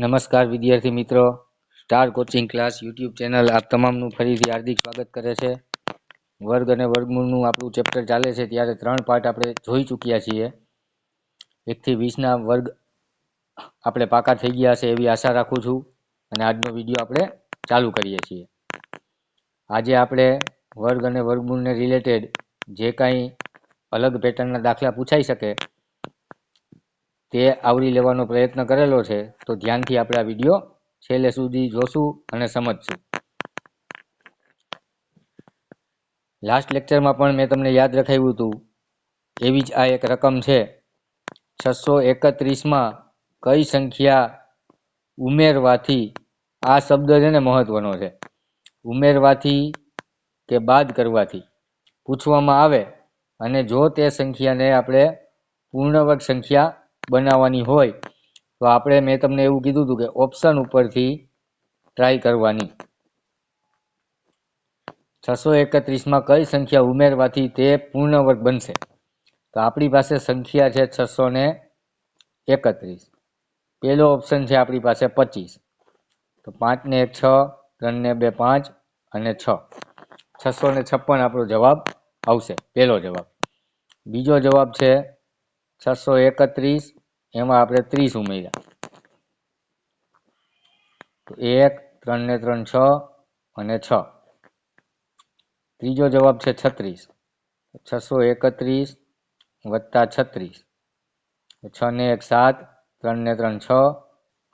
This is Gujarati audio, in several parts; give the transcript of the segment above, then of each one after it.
નમસ્કાર વિદ્યાર્થી મિત્રો. Star coaching class YouTube channel આપ તમામનું ફરીથી હાર્દિક સ્વાગત કરે છે. વર્ગ અને વર્ગમૂળનું આપણું ચેપ્ટર ચાલે છે. ત્યારે ત્રણ પાર્ટ આપણે જોઈ ચૂક્યા છીએ. એકથી વીસના વર્ગ આપણે પાકા થઈ ગયા છે એવી આશા રાખું છું. અને આજનો વીડિયો આપણે ચાલુ કરીએ છીએ. આજે આપણે વર્ગ અને વર્ગમૂળને રિલેટેડ જે કાંઈ અલગ પેટર્નના દાખલા પૂછાઈ શકે તે આવરી લેવાનો પ્રયત્ન કરેલો છે, તો ધ્યાનથી આપણે આ વીડિયો છેલ્લે સુધી જોશું અને સમજશું. લાસ્ટ લેક્ચરમાં પણ મેં તમને યાદ રખાવ્યું હતું, એવી જ આ એક રકમ છે. છસો એકત્રીસમાં કઈ સંખ્યા ઉમેરવાથી આ શબ્દ છે ને મહત્વનો છે. ઉમેરવાથી કે બાદ કરવાથી પૂછવામાં આવે અને જો તે સંખ્યાને આપણે પૂર્ણવર્ગ સંખ્યા બનાવવાની હોય, તો આપણે મેં તમને એવું કીધું હતું કે ઓપ્શન ઉપરથી ટ્રાય કરવાની. છસો એકત્રીસમાં કઈ સંખ્યા ઉમેરવાથી તે પૂર્ણવર્ગ બનશે? તો આપણી પાસે સંખ્યા છે છસો ને એકત્રીસ. પહેલો ઓપ્શન છે આપણી પાસે પચીસ. તો પાંચ ને એક છ, ત્રણ ને બે પાંચ અને છ. છસો ને છપ્પન આપણો જવાબ આવશે પહેલો જવાબ. બીજો જવાબ છે છસો એકત્રીસ એમાં આપણે ત્રીસ ઉમેર્યા. તો એક, ત્રણ ને ત્રણ છ અને છ. ત્રીજો જવાબ છે છત્રીસ. છસો એકત્રીસ વત્તા છત્રીસ. છ ને એક સાત, ત્રણ ને ત્રણ છ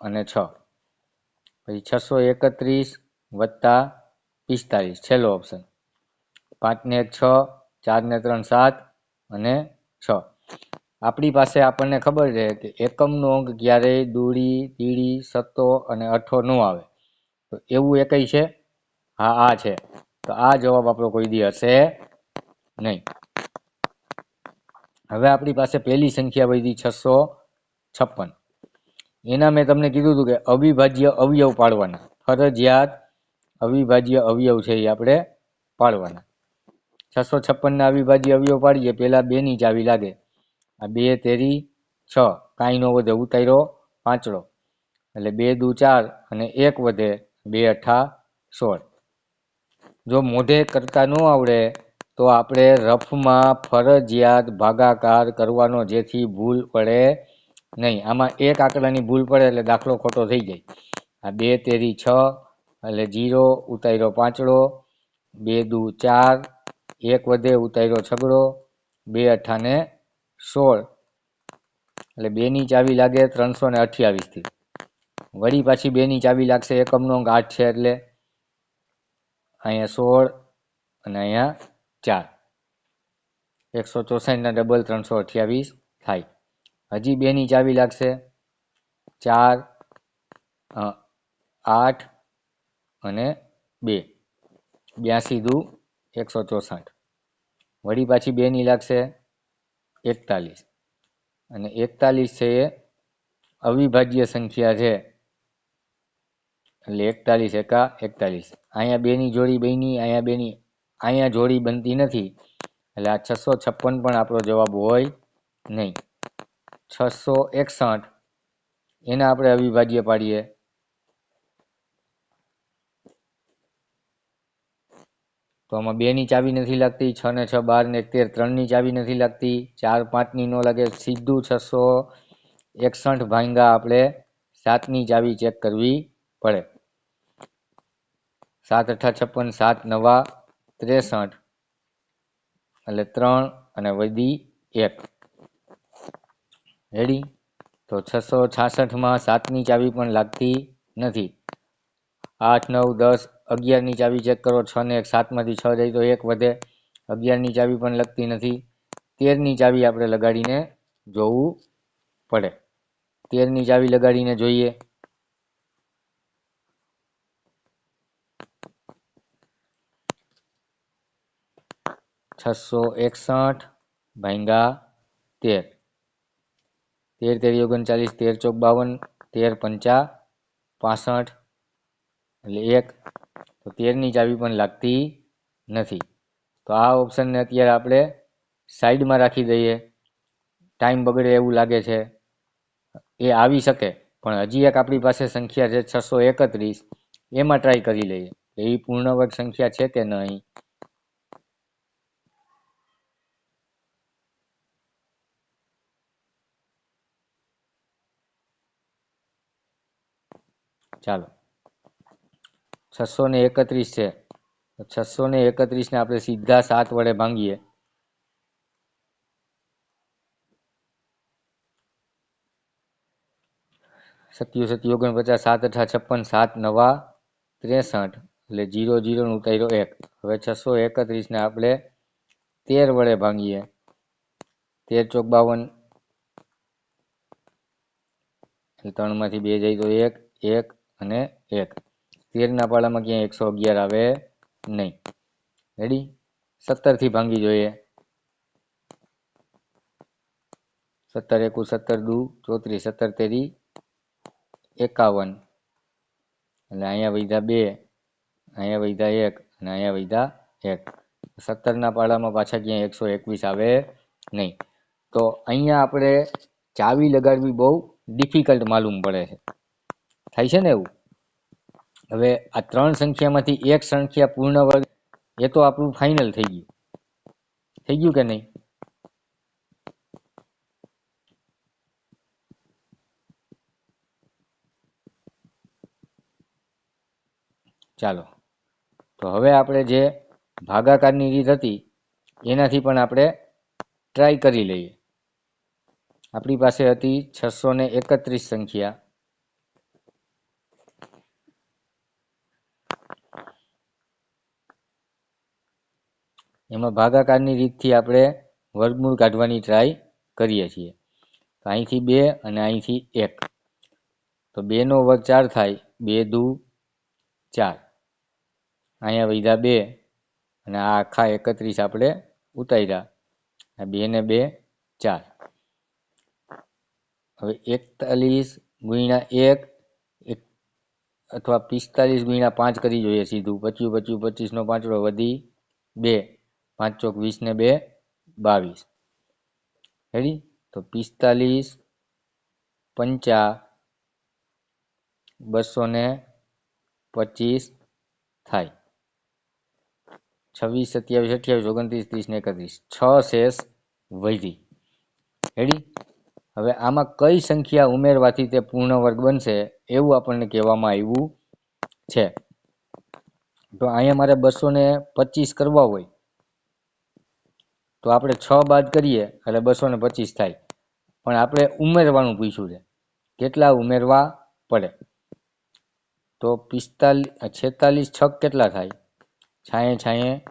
અને છ. પછી છસો એકત્રીસ વત્તા પિસ્તાલીસ છેલ્લો ઓપ્શન પાંચ ને એક છ, ચાર ને ત્રણ સાત અને છ. આપણી પાસે આપણને ખબર છે કે એકમનો અંક ક્યારેય દૂડી, તીડી, સત્તો અને અઠો ન આવે. તો એવું એકઈ છે? હા, આ છે. તો આ જવાબ આપણો કોઈ દી હશે નહીં. હવે આપણી પાસે પહેલી સંખ્યા વધી છસો છપ્પન. એના મેં તમને કીધું હતું કે અવિભાજ્ય અવયવ પાડવાના. ફરજિયાત અવિભાજ્ય અવયવ છે એ આપણે પાડવાના. છસો છપ્પનના અવિભાજ્ય અવયવ પાડીએ, પહેલાં બેની ચાવી લાગે. આ બે, તેરી, છ. કાંઈનો વધે, ઉતાર્યો પાંચડો. એટલે બે દુ ચાર અને એક વધે બે અઠા સોળ. જો મોઢે કરતા ન આવડે, તો આપણે રફમાં ફરજિયાત ભાગાકાર કરવાનો જેથી ભૂલ પડે નહીં. આમાં એક આંકડાની ભૂલ પડે એટલે દાખલો ખોટો થઈ જાય. આ બે, તેરી, છ, એટલે જીરો, ઉતાર્યો પાંચડો. બે દુ ચાર, એક વધે, ઉતાર્યો છગડો. બે અઠાને સોળ. એટલે બેની ચાવી લાગે ત્રણસો ને અઠ્યાવીસથી વળી પાછી બેની ચાવી લાગશે એકમનો અંક આઠ છે એટલે અહીંયા સોળ અને અહીંયા ચાર. એકસો ચોસાઠના ડબલ ત્રણસો અઠ્યાવીસ થાય. હજી બેની ચાવી લાગશે ચાર આઠ અને બે. બ્યાસી દુ એકસો ચોસાઠ. વળી પાછી બેની લાગશે એકતાલીસ. અને એકતાલીસ છે એ અવિભાજ્ય સંખ્યા છે. એટલે એકતાલીસ એકા એકતાલીસ. અહીંયા બેની જોડી બની, અહીંયા બેની, અહીંયા જોડી બનતી નથી. એટલે આ છસો છપ્પન પણ આપણો જવાબ હોય નહીં. છસો એકસઠ. એના આપણે અવિભાજ્ય પાડીએ. તો આમાં બે ની ચાવી નથી લાગતી, છ ને છ, બાર ને તેર, ત્રણની ચાવી નથી લાગતી, ચાર પાંચની નો લાગે, સીધું છસો એકસઠ ભાંગા આપણે સાતની ચાવી ચેક કરવી પડે. સાત અઠા છપ્પન, સાત નવા, ત્રેસઠ, એટલે ત્રણ અને વધી એક. રેડી તો છસો છાસઠમાં સાતની ચાવી પણ લાગતી નથી. આઠ, નવ, દસ અગિયારની ચાવી ચેક કરો, છ ને એક, સાતમાંથી છ જાય તો એક વધે. અગિયારની ચાવી પણ લગતી નથી. તેરની ચાવી આપણે લગાડીને જોવું પડે. તેરની ચાવી લગાડીને જોઈએ. છસો એકસઠ ભાંગા તેર. તેર, તેરી, ઓગણચાલીસ, તેર, ચોક બાવન, તેર, પંચા, પાસઠ એટલે એક, તો તેરની ચાવી પણ લાગતી નથી. તો આ ઓપ્શનને અત્યારે આપણે સાઈડમાં રાખી દઈએ. ટાઈમ બગડે એવું લાગે છે. એ આવી શકે, પણ હજી એક આપણી પાસે સંખ્યા છે છસો એકત્રીસ. એમાં ટ્રાય કરી લઈએ. એવી પૂર્ણવર્ગ સંખ્યા છે કે નહીં? ચાલો. છસો ને એકત્રીસ છે. છસો ને એકત્રીસ ને આપણે સીધા સાત વડે ભાંગીએ. સત્યુ સત્યુ ઓગણપચાસ, સાત અઠા છપ્પન, સાત નવા, ત્રેસઠ, એટલે જીરો જીરો નું ઉતાર્યો એક. હવે છસો એકત્રીસ ને આપણે તેર વડે ભાંગીએ. તેર ચોક બાવન. ત્રણમાંથી બે જાય તો એક એક અને એક. તેર ના પાડામાં ક્યાંય એકસો અગિયાર આવે નહીં. રેડી સત્તરથી ભાંગી જોઈએ. સત્તર એકુ સત્તર દુ, ચોત્રીસ સત્તર તેરી, એકાવન. એટલે અહીંયા વૈધા બે, અહીંયા વૈધા એક, અને અહીંયા વૈધા એક. સત્તરના પાડામાં પાછા ક્યાંય એકસો એકવીસ આવે નહીં. તો અહીંયા આપણે ચાવી લગાડવી બહુ ડિફિકલ્ટ માલુમ પડે છે. થાય છે ને એવું? હવે આ ત્રણ સંખ્યામાંથી એક સંખ્યા પૂર્ણ વર્ગ એ તો આપણું ફાઇનલ થઈ ગયું. થઈ ગયું કે નહીં? ચાલો. તો હવે આપણે જે ભાગાકારની રીત હતી, એનાથી પણ આપણે ટ્રાય કરી લઈએ. આપણી પાસે હતી છસો ને એકત્રીસ સંખ્યા. એમાં ભાગાકારની રીતથી આપણે વર્ગમૂળ કાઢવાની ટ્રાય કરીએ છીએ. તો અહીંથી બે અને અહીંથી એક. તો બેનો વર્ગ ચાર થાય. બે દુ ચાર. અહીંયા વૈધા બે અને આ આખા એકત્રીસ આપણે ઉતાર્યા. બે ને બે ચાર. હવે એકતાલીસ ગુણ્યા એક અથવા પિસ્તાલીસ ગુણ્યા પાંચ કરી જોઈએ સીધું. પચ્યું પચ્યું પચીસનો પાંચડો વધી બે. પાંચ ચોક વીસ ને બે બાવીસ. રેડી તો પિસ્તાલીસ, પંચા બસો ને પચીસ થાય. છવ્વીસ, સત્યાવીસ, અઠ્યાવીસ, ઓગણત્રીસ, ત્રીસ ને એકત્રીસ. છ શેષ વધી. રેડી હવે આમાં કઈ સંખ્યા ઉમેરવાથી તે પૂર્ણ વર્ગ બનશે એવું આપણને કહેવામાં આવ્યું છે. તો અહીંયા મારે બસો ને પચીસ કરવા હોય. તો આપણે છ બાદ કરીએ, એટલે બસો ને પચીસ થાય. પણ આપણે ઉમેરવાનું પૂછ્યું છે, કેટલા ઉમેરવા પડે? તો પિસ્તાલીસ છેતાલીસ છક કેટલા થાય? છાંયે છાંયે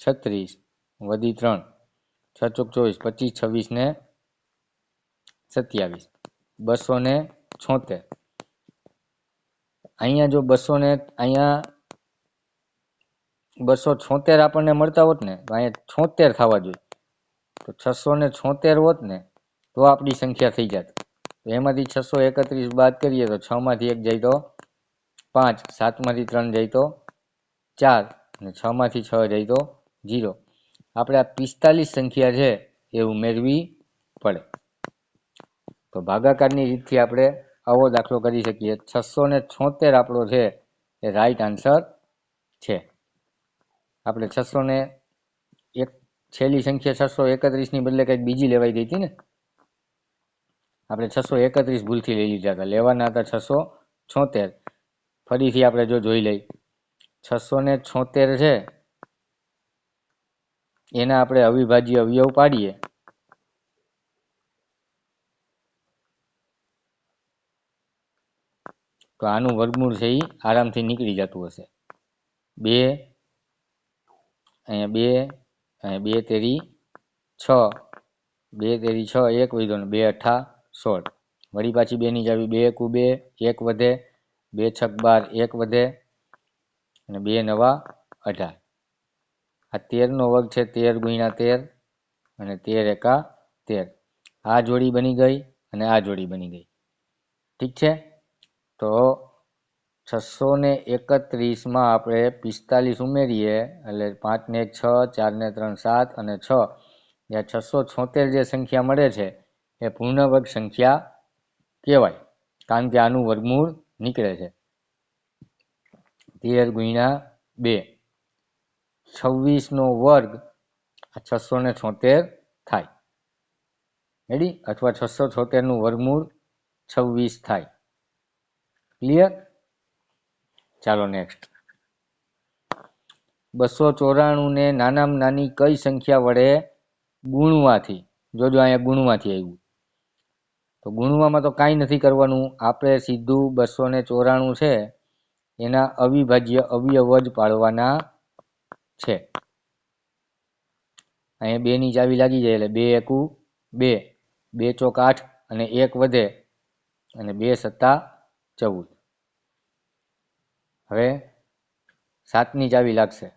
છત્રીસ, વધી ત્રણ. છ ચોક ચોવીસ, પચીસ, છવ્વીસ ને સત્યાવીસ, બસો ને છોતેર. અહીંયા જો બસો ને, અહીંયા બસો છોતેર આપણને મળતા હોત ને, તો અહીંયા છોતેર થવા જોઈએ. તો છસો ને છોતેર હોત ને, તો આપણી સંખ્યા થઈ જાત. તો એમાંથી છસો એકત્રીસ બાદ કરીએ તો છ માંથી એક જાય તો પાંચ સાતમાંથી ત્રણ જાય તો ચાર, અને છ માંથી છ જાય તો જીરો આપણે આ પિસ્તાલીસ સંખ્યા છે એ ઉમેરવી પડે. તો ભાગાકારની રીતથી આપણે આવો દાખલો કરી શકીએ. છસો ને છોતેર આપણો છે એ રાઈટ આન્સર છે. આપણે છસો ને છેલ્લી સંખ્યા છસો એકત્રીસની બદલે કંઈક બીજી લેવાઈ ગઈ હતી ને? આપણે છસો એકત્રીસ ભૂલથી લઈ લીધા હતા. લેવાના હતા છસો છોતેર. ફરીથી આપણે જો જોઈ લઈ છસો ને છોતેર છે. એના આપણે અવિભાજ્ય અવયવ પાડીએ. તો આનું વર્ગમૂળ છે એ આરામથી નીકળી જતું હશે. બે, અહીંયા બે અહીંયા બે તેરી છ. બે તેરી છ, એક વધ્યો ને બે અઠા સોળ. વળી પાછી બેની જાવી બે એકુ બે, એક વધે, બે છક બાર, એક વધે, અને બે નવા અઢાર. આ તેરનો વર્ગ છે, તેર ગુણ્યા તેર અને તેર એકા તેર. આ જોડી બની ગઈ અને આ જોડી બની ગઈ. ઠીક છે? તો છસો ને એકત્રીસમાં આપણે પિસ્તાલીસ ઉમેરીએ, એટલે પાંચને છ, ચારને ત્રણ, સાત અને છ. જ્યાં છસો છોતેર જે સંખ્યા મળે છે, એ પૂર્ણવર્ગ સંખ્યા કહેવાય. કારણ કે આનું વર્ગમૂળ નીકળે છે. તેર ગુણ્યા બે. છવ્વીસનો વર્ગ છસો ને છોતેર થાય. રેડી અથવા છસો છોતેરનું વર્ગમૂળ છવ્વીસ થાય. ક્લિયર ચાલો નેક્સ્ટ બસો ચોરાણુંને નાનામાં નાની કઈ સંખ્યા વડે ગુણવાથી? જોજો અહીંયા ગુણવાથી આવ્યું. તો ગુણવામાં તો કાંઈ નથી કરવાનું. આપણે સીધું બસો ને ચોરાણું છે, એના અવિભાજ્ય અવયવ જ પાડવાના છે. અહીંયા બે ની ચાવી લાગી જાય એટલે બે એકુ, બે. બે ચોક આઠ અને એક વધે, અને બે સત્તા ચૌદ. હવે સાતની ચાવી લાગશે.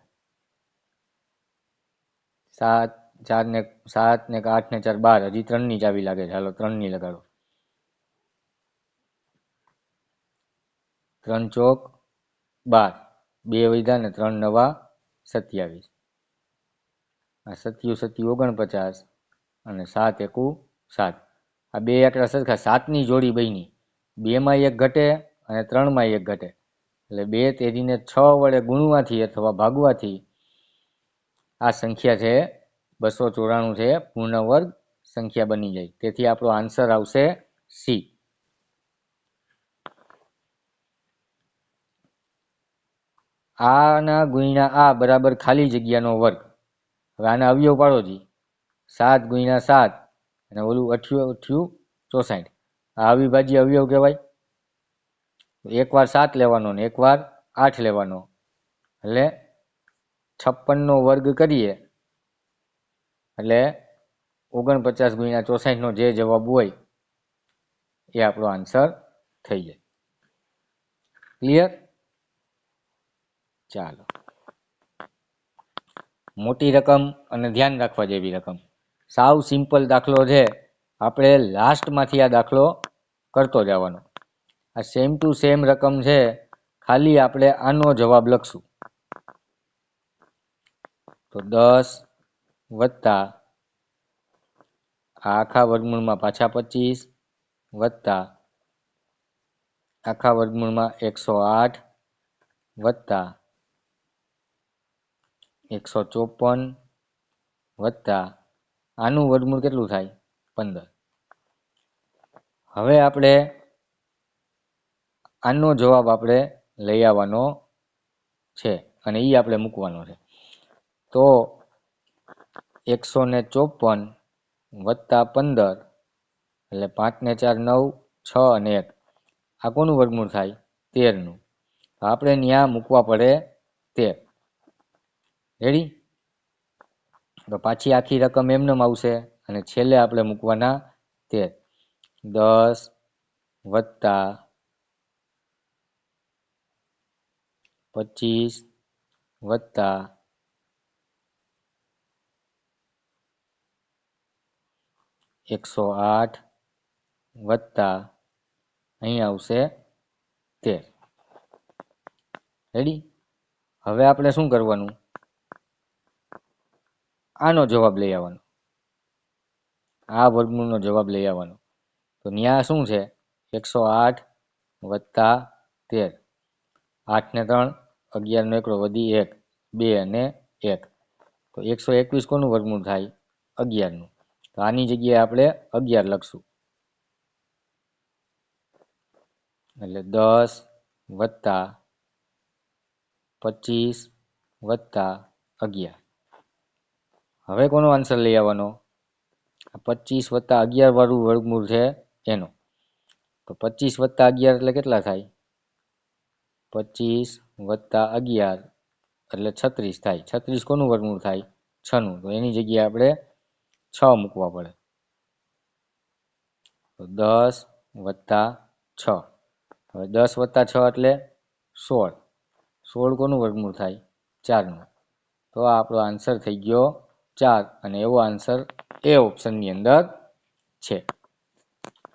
સાત, ચાર ને, સાત ને આઠ ને ચાર બાર, હજી ત્રણની ચાવી લાગે છે. હાલો, ત્રણની લગાડો. ત્રણ ચોક, બાર. બે વૈધા ને ત્રણ નવા, સત્યાવીસ. આ સત્યુ સત્યુ ઓગણપચાસ અને સાત એકુ સાત. આ બે આંકડા સરખા સાતની જોડી બની બેમાં એક ઘટે અને ત્રણમાં એક ઘટે. એટલે બે તેરીને છ વડે ગુણવાથી અથવા ભાગવાથી આ સંખ્યા છે, બસો ચોરાણું છે પૂર્ણ વર્ગ સંખ્યા બની જાય. તેથી આપણો આન્સર આવશે સી. આના ગુણ્યા આ બરાબર ખાલી જગ્યાનો વર્ગ. હવે આના અવયવ પાડો જી. સાત ગુણ્યા સાત અને ઓલું અઠ્યું અઠ્યું ચોસાઠ. આ અવિભાજ્ય અવયવ કહેવાય. એકવાર સાત લેવાનો ને એકવાર આઠ લેવાનો. એટલે છપ્પનનો વર્ગ કરીએ. એટલે ઓગણપચાસ ગુણ્યા ચોસાઠનો જે જવાબ હોય એ આપણો આન્સર થઈ જાય. ક્લિયર ચાલો. મોટી રકમ અને ધ્યાન રાખવા જેવી રકમ. સાવ સિમ્પલ દાખલો છે. આપણે લાસ્ટમાંથી આ દાખલો કરતો જવાનો. આ સેમ ટુ સેમ રકમ છે. ખાલી આપણે આનો જવાબ લખશું. તો દસ વત્તા આ આખા વર્ગમૂળમાં પાછા પચીસ વત્તા આખા વર્ગમૂળમાં એકસો આઠ વત્તા એકસો ચોપન વત્તા આનું વર્ગમૂળ કેટલું થાય? પંદર. હવે આપણે આનો જવાબ આપણે લઈ આવવાનો છે અને એ આપણે મૂકવાનો છે. તો એકસો ને ચોપન વત્તા પંદર એટલે પાંચ ને ચાર નવ છ અને એક. આ કોનું વર્ગમૂળ થાય? તેરનું. તો આપણે ત્યાં મૂકવા પડે તેર. રેડી તો પાછી આખી રકમ એમનેમ આવશે અને છેલ્લે આપણે મૂકવાના તેર. દસ વત્તા પચીસ વત્તા એકસો આઠ વત્તા અહીં આવશે તેર. રેડી હવે આપણે શું કરવાનું? આનો જવાબ લઈ આવવાનો. આ વર્ગમૂળનો જવાબ લઈ આવવાનો. તો ત્યાં શું છે? એકસો આઠ વત્તા તેર. આઠ ને ત્રણ અગિયારનો એકડો વધી એક, બે અને એક. તો એકસો એકવીસ કોનું વર્ગમૂળ થાય? અગિયારનું તો આની જગ્યાએ આપણે અગિયાર લખશું. એટલે દસ વત્તા પચીસ વત્તા અગિયાર. હવે કોનો આન્સર લઈ આવવાનો? પચીસ વત્તા અગિયાર વાળું વર્ગમૂળ છે એનો. તો પચીસ વત્તા અગિયાર એટલે કેટલા થાય? પચીસ વત્તા અગિયાર એટલે છત્રીસ થાય. છત્રીસ કોનું વર્ગમૂળ થાય? છનું. તો એની જગ્યાએ આપણે છ મૂકવા પડે. તો દસ વત્તા છ. હવે દસ વત્તા છ એટલે સોળ. સોળ કોનું વર્ગમૂળ થાય? ચારનું. તો આપણો આન્સર થઈ ગયો ચાર. અને એવો આન્સર એ ઓપ્શનની અંદર છે.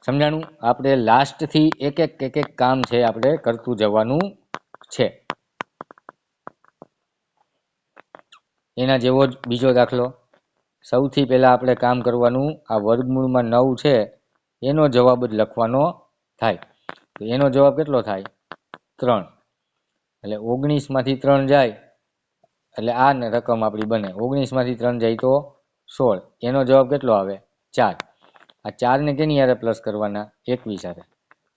સમજાણું? આપણે લાસ્ટથી એક એક એક એક કામ છે આપણે કરતું જવાનું છે. એના જેવો જ બીજો દાખલો. સૌથી પહેલાં આપણે કામ કરવાનું આ વર્ગમૂળમાં નવ છે, એનો જવાબ જ લખવાનો થાય. તો એનો જવાબ કેટલો થાય? ત્રણ. એટલે ઓગણીસમાંથી ત્રણ જાય, એટલે આ રકમ આપણી બને. ઓગણીસમાંથી ત્રણ જાય તો સોળ. એનો જવાબ કેટલો આવે? ચાર. આ ચારને કેની હારે પ્લસ કરવાના? એકવીસ હારે.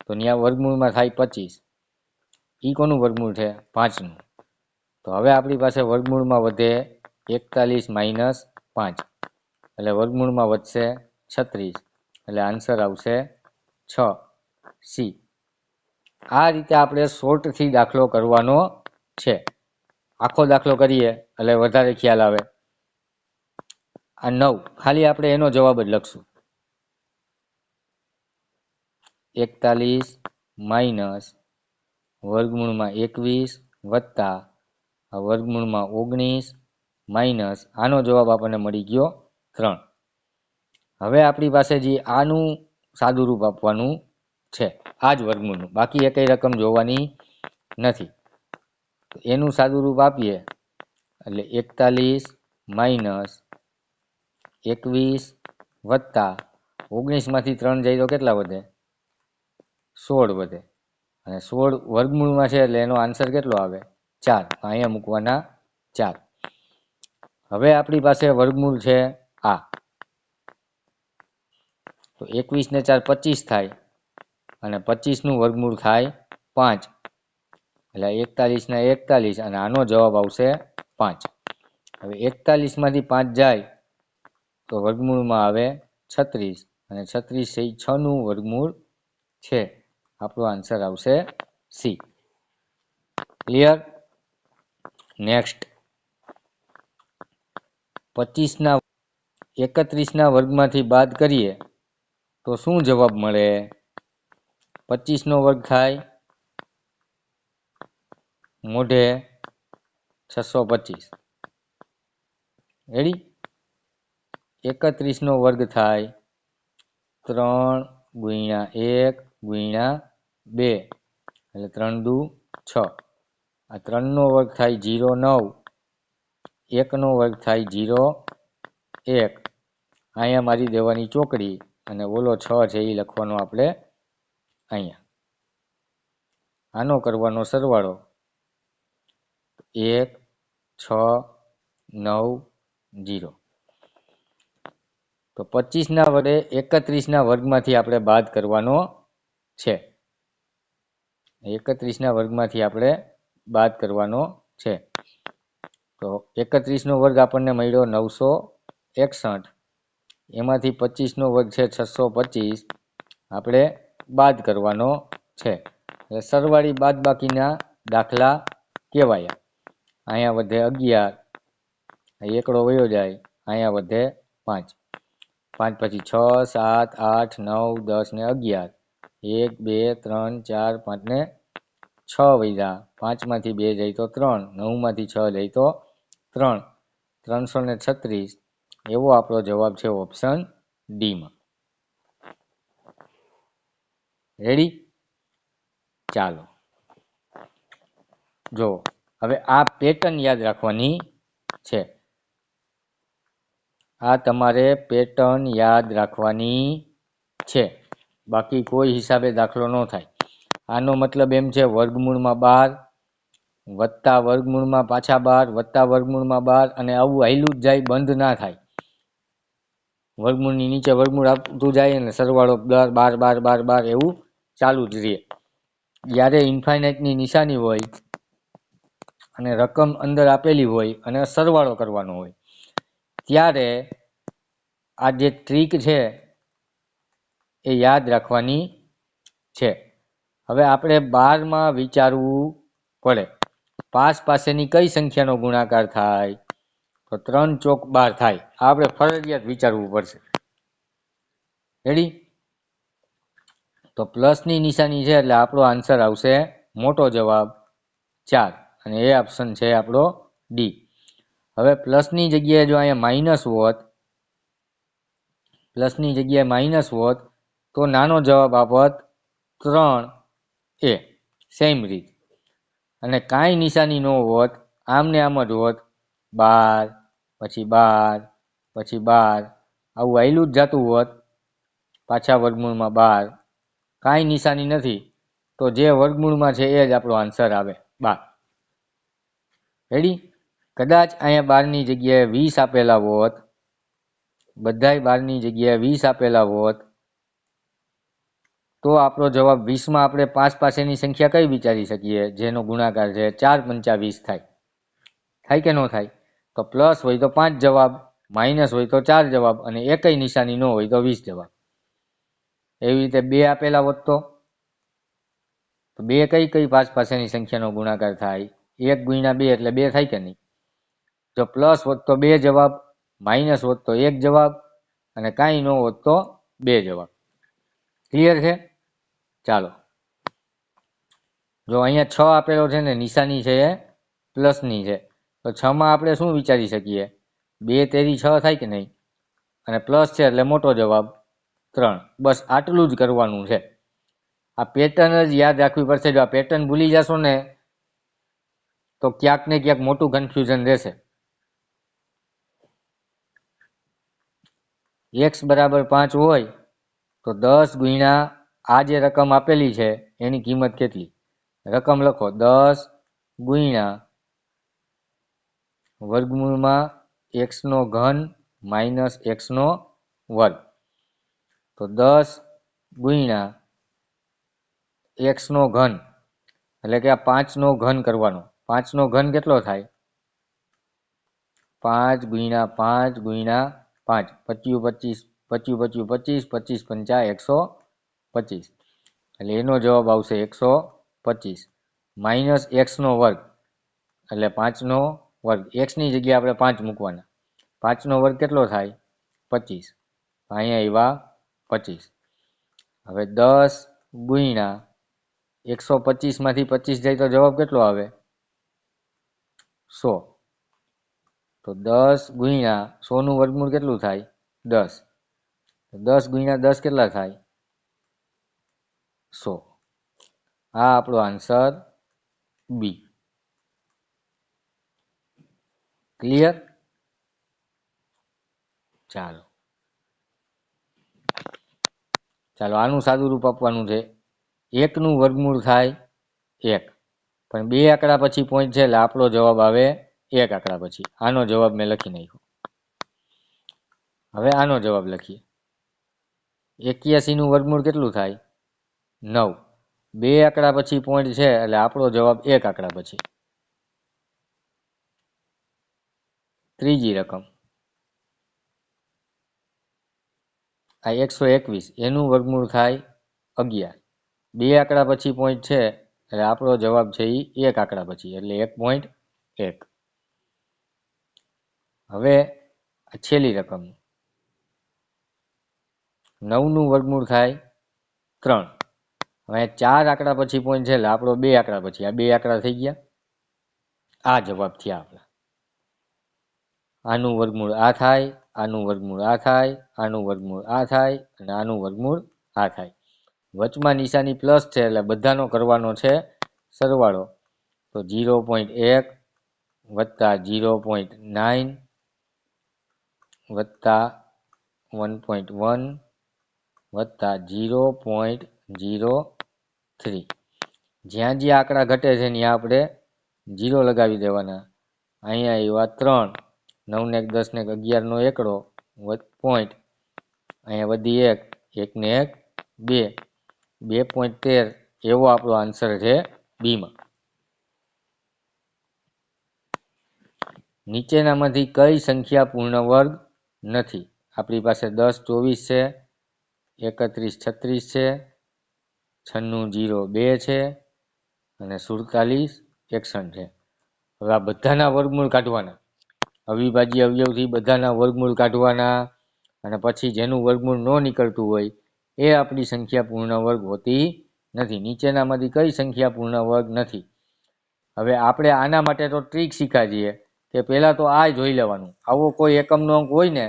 તો ત્યાં વર્ગમૂળમાં થાય પચીસ. ઈ કોનું વર્ગમૂળ છે? પાંચનું. તો હવે આપણી પાસે વર્ગમૂળમાં વધે એકતાલીસ માઇનસ પાંચ. એટલે વર્ગમૂળમાં વધશે છત્રીસ. એટલે આન્સર આવશે છ. સી. આ રીતે આપણે શોર્ટથી દાખલો કરવાનો છે. આખો દાખલો કરીએ, એટલે વધારે ખ્યાલ આવે. આ નવ. ખાલી આપણે એનો જવાબ જ લખશું. એકતાલીસ માઇનસ વર્ગમૂળમાં એકવીસ વત્તા વર્ગમૂળમાં ઓગણીસ માઇનસ આનો જવાબ આપણને મળી ગયો ત્રણ. હવે આપણી પાસે જે આનું સાદું રૂપ આપવાનું છે, આ જ વર્ગમૂળનું. બાકી એકેય રકમ જોવાની નથી. એનું સાદું રૂપ આપીએ, એટલે એકતાલીસ માઇનસ એકવીસ વત્તા ઓગણીસમાંથી ત્રણ જાય તો કેટલા વધે? સોળ વધે. અને સોળ વર્ગમૂળમાં છે એટલે એનો આન્સર કેટલો આવે? ચાર. અહીંયા મૂકવાના ચાર. હવે આપણી પાસે વર્ગમૂળ છે આ. તો એકવીસ ને ચાર પચીસ થાય અને પચીસનું વર્ગમૂળ થાય પાંચ. એટલે એકતાલીસ ને એકતાલીસ અને આનો જવાબ આવશે પાંચ. હવે એકતાલીસમાંથી પાંચ જાય તો વર્ગમૂળમાં આવે છત્રીસ અને છત્રીસ એ છનું વર્ગમૂળ છે. આપણો આન્સર આવશે સી ક્લિયર નેક્સ્ટ પચીસના એકત્રીસના વર્ગમાંથી બાદ કરીએ, તો શું જવાબ મળે? પચીસનો વર્ગ થાય મોઢે છસો પચીસ. રેડી એકત્રીસનો વર્ગ થાય ત્રણ ગુણ્યા એક ગુણ્યા બે, એટલે ત્રણ દુ છ. આ ત્રણનો વર્ગ થાય જીરો નવ, એકનો વર્ગ થાય જીરો એક. અહીંયા મારી દેવાની ચોકડી અને ઓલો છ છે એ લખવાનો આપણે અહીંયા. આનો કરવાનો સરવાળો એક, છ, નવ, જીરો. તો પચીસના વડે એકત્રીસના વર્ગમાંથી આપણે બાદ કરવાનો છે. એકત્રીસના વર્ગમાંથી આપણે બાદ કરવાનો છે. તો એકત્રીસનો વર્ગ આપણને મળ્યો નવસો એકસઠ. એમાંથી પચીસનો વર્ગ છે છસો પચીસ. આપણે બાદ કરવાનો છે. એટલે સરવાળી બાદ બાકીના દાખલા કહેવાયા. અહીંયા વધે અગિયાર એકડો વયો જાય, અહીંયા વધે પાંચ. પાંચ પછી છ, સાત, આઠ, નવ, દસ ને અગિયાર. એક, બે, ત્રણ, ચાર, પાંચ ને છ વૈધા પાંચમાંથી બે જાય તો ત્રણ. નવમાંથી છ જાય તો ત્રણ. ત્રણસો ને છત્રીસ. એવો આપણો જવાબ છે ઓપ્શન ડીમાં રેડી ચાલો. જો, હવે આ પેટર્ન યાદ રાખવાની છે. આ તમારે પેટર્ન યાદ રાખવાની છે. બાકી કોઈ હિસાબે દાખલો ન થાય. આનો મતલબ એમ છે, વર્ગમૂળમાં બાર, વત્તા વર્ગમૂળમાં પાછા બાર, વત્તા વર્ગમૂળમાં બાર અને આવું હાયલું જ જાય, બંધ ના થાય. વર્ગમૂળની નીચે વર્ગમૂળ આપતું જાય અને સરવાળો બાર બાર બાર બાર બાર એવું ચાલુ જ રહે. જ્યારે ઇન્ફાઇનાઇટની નિશાની હોય અને રકમ અંદર આપેલી હોય અને સરવાળો કરવાનો હોય, ત્યારે આ જે ટ્રીક છે એ યાદ રાખવાની છે. હવે આપણે બારમાં વિચારવું પડે. પાંચ પાસેની કઈ સંખ્યાનો ગુણાકાર થાય? તો ત્રણ ચોક બાર થાય. આપણે ફરજિયાત વિચારવું પડશે. રેડી તો પ્લસની નિશાની છે એટલે આપણો આન્સર આવશે મોટો જવાબ ચાર. અને એ ઓપ્શન છે આપણો ડી. હવે પ્લસની જગ્યાએ જો અહીંયા માઇનસ હોત, પ્લસની જગ્યાએ માઇનસ હોત તો નાનો જવાબ આપત ત્રણ એ. સેમ રીત અને કાંઈ નિશાની ન હોત, આમને આમ જ હોત, બાર, પછી બાર પછી બાર, આવું આયલું જ જતું હોત, પાછા વર્ગમૂળમાં બાર. કાંઈ નિશાની નથી, તો જે વર્ગમૂળમાં છે એ જ આપણો આન્સર આવે, બાર. રેડી કદાચ અહીંયા બારની જગ્યાએ વીસ આપેલા હોત, બધાય બારની જગ્યાએ વીસ આપેલા હોત તો આપણો જવાબ વીસમાં આપણે પાંચ પાસેની સંખ્યા કઈ વિચારી શકીએ? જેનો ગુણાકાર છે ચાર પંચા વીસ થાય. થાય કે ન થાય? તો પ્લસ હોય તો પાંચ જવાબ, માઇનસ હોય તો ચાર જવાબ અને એકય નિશાની ન હોય તો વીસ જવાબ. એવી રીતે બે આપેલા વધતો તો? બે કઈ કઈ પાંચ પાસેની સંખ્યાનો ગુણાકાર થાય? એક ગુણ્યા બે એટલે બે થાય કે નહીં? જો પ્લસ વધતો બે જવાબ, માઇનસ વધતો એક જવાબ અને કાંઈ ન હોત તો બે જવાબ. ક્લિયર છે? ચાલો. જો અહીંયા છ આપેલો છે ને, નિશાની છે એ, પ્લસની છે. તો છમાં આપણે શું વિચારી શકીએ? બે, તેરી, છ થાય કે નહીં? અને પ્લસ છે એટલે મોટો જવાબ ત્રણ. બસ આટલું જ કરવાનું છે. આ પેટર્ન જ યાદ રાખવી પડશે. જો આ પેટર્ન ભૂલી જશો ને, તો ક્યાંક ને ક્યાંક મોટું કન્ફ્યુઝન રહેશે. એક્સ બરાબર પાંચ હોય, તો દસ ગુણ્યા આ જે રકમ આપેલી છે, એની કિંમત કેટલી? રકમ લખો, દસ ગુણ્યા વર્ગમૂળમાં એક્સનો ઘન માઇનસ એક્સનો વર્ગ. તો દસ ગુણ્યા એક્સનો ઘન, એટલે કે આ પાંચનો ઘન કરવાનો. પાંચનો ઘન કેટલો થાય? પાંચ ગુણ્યા પાંચ ગુણ્યા પાંચ. પચ્યું પચીસ પચ્યું પચ્યું પચીસ પચીસ પંચા એકસો પચીસ. એટલે એનો જવાબ આવશે એકસો પચીસ. માઇનસ એક્સનો વર્ગ. એટલે પાંચનો વર્ગ. એક્સની જગ્યાએ આપણે પાંચ મૂકવાના. પાંચનો વર્ગ કેટલો થાય? પચીસ. અહીંયા એવા પચીસ. હવે દસ ગુણ્યા એકસો પચીસમાંથી પચીસ જાય તો જવાબ કેટલો આવે? સો. તો દસ ગુણ્યા સોનું વર્ગમૂળ કેટલું થાય? દસ. દસ ગુણ્યા દસ કેટલા થાય? સો. આ આપણો આન્સર બી. ક્લિયર? ચાલો. ચાલો, આનું સાદું રૂપ આપવાનું છે. એકનું વર્ગમૂળ થાય એક. પણ બે આંકડા પછી પોઈન્ટ છે એટલે આપણો જવાબ આવે એક આંકડા પછી. આનો જવાબ મેં લખી નાખ્યો. હવે આનો જવાબ લખીએ. એક્યાસીનું વર્ગમૂળ કેટલું થાય? નવ. બે આંકડા પછી પોઈન્ટ છે, એટલે આપણો જવાબ એક આંકડા પછી. ત્રીજી રકમ. આ એકસો એકવીસ, એનું વર્ગમૂળ થાય અગિયાર. બે આંકડા પછી પોઈન્ટ છે, એટલે આપણો જવાબ છે એ એક આંકડા પછી, એટલે એક પોઈન્ટ એક. હવે છેલ્લી રકમ. નવનું વર્ગમૂળ થાય ત્રણ. હવે ચાર આંકડા પછી પોઈન્ટ છે એટલે આપણો બે આંકડા પછી, આ બે આંકડા થઈ ગયા. આ જવાબ થયા આપણા. આનું વર્ગમૂળ આ થાય, આનું વર્ગમૂળ આ થાય, આનું વર્ગમૂળ આ થાય અને આનું વર્ગમૂળ આ થાય. વચમાં નિશાની પ્લસ છે એટલે બધાનો કરવાનો છે સરવાળો. તો જીરો પોઈન્ટ એક વત્તા જીરો પોઈન્ટ નાઇન વત્તા વન પોઈન્ટ વન વત્તા જીરો પોઈન્ટ જીરો થ્રી. જ્યાં જ્યાં આંકડા ઘટે છે ત્યાં આપણે જીરો લગાવી દેવાના. અહીંયા એવા ત્રણ. નવને એક દસ ને એક, અગિયારનો એકડો પોઈન્ટ અહીંયા વધી એક એક ને એક, બે. બે પોઈન્ટ તેર, એવો આપણો આન્સર છે બીમાં નીચેનામાંથી કઈ સંખ્યા પૂર્ણ વર્ગ નથી. આપણી પાસે દસ, ચોવીસ છે, એકત્રીસ, છત્રીસ છે છન્નું જીરો બે છે અને સુડતાલીસ એકસઠ છે. હવે આ બધાના વર્ગમૂળ કાઢવાના. અવિભાજ્ય અવયવથી બધાના વર્ગમૂળ કાઢવાના અને પછી જેનું વર્ગમૂળ ન નીકળતું હોય એ આપણી સંખ્યા પૂર્ણ વર્ગ હોતી નથી. નીચેનામાંથી કઈ સંખ્યા પૂર્ણ વર્ગ નથી? હવે આપણે આના માટે તો ટ્રીક શીખા જઈએ કે પહેલાં તો આ જોઈ લેવાનું. આવો કોઈ એકમનો અંક હોય ને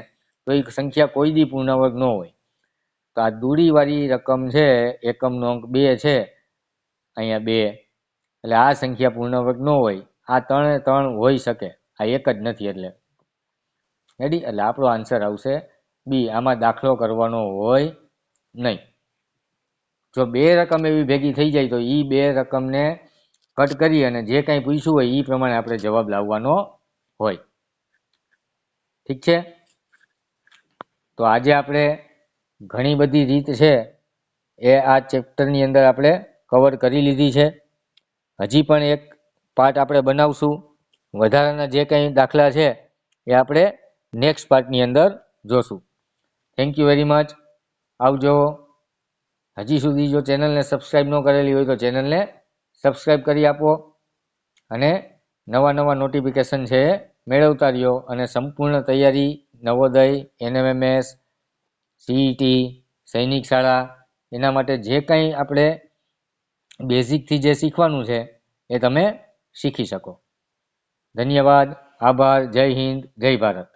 તો એ સંખ્યા કોઈ દી પૂર્ણ વર્ગ ન હોય. તો આ દૂરીવાળી રકમ છે, એકમનો અંક બે છે, અહીંયા બે. એટલે આ સંખ્યા પૂર્ણવર્ગ ન હોય, આ ત્રણે ત્રણ હોઈ શકે, આ એક જ નથી એટલે. રેડી એટલે આપણો આન્સર આવશે, બી, આમાં દાખલો કરવાનો હોય નહીં. જો બે રકમ એવી ભેગી થઈ જાય તો એ બે રકમને કટ કરી અને જે કાંઈ પૂછ્યું હોય એ પ્રમાણે આપણે જવાબ લાવવાનો હોય. ઠીક છે? તો આજે આપણે ઘણી બધી રીત છે એ આ ચેપ્ટરની અંદર આપણે કવર કરી લીધી છે. હજી પણ એક પાર્ટ આપણે બનાવશું. વધારાના જે કંઈ દાખલા છે એ આપણે નેક્સ્ટ પાર્ટની અંદર જોશું. થેન્ક યુ વેરી મચ આવજો. હજી સુધી જો ચેનલને સબસ્ક્રાઈબ ન કરેલી હોય તો ચેનલને સબસ્ક્રાઈબ કરી આપો અને નવા નવા નોટિફિકેશન છે મેળવતા રહ્યો અને સંપૂર્ણ તૈયારી, નવોદય, એનએમએમએસ સીઈટી સૈનિક શાળા, એના માટે જે કંઈ આપણે બેઝિકથી જે શીખવાનું છે, એ તમે શીખી શકો. ધન્યવાદ, આભાર, જય હિન્દ, જય ભારત.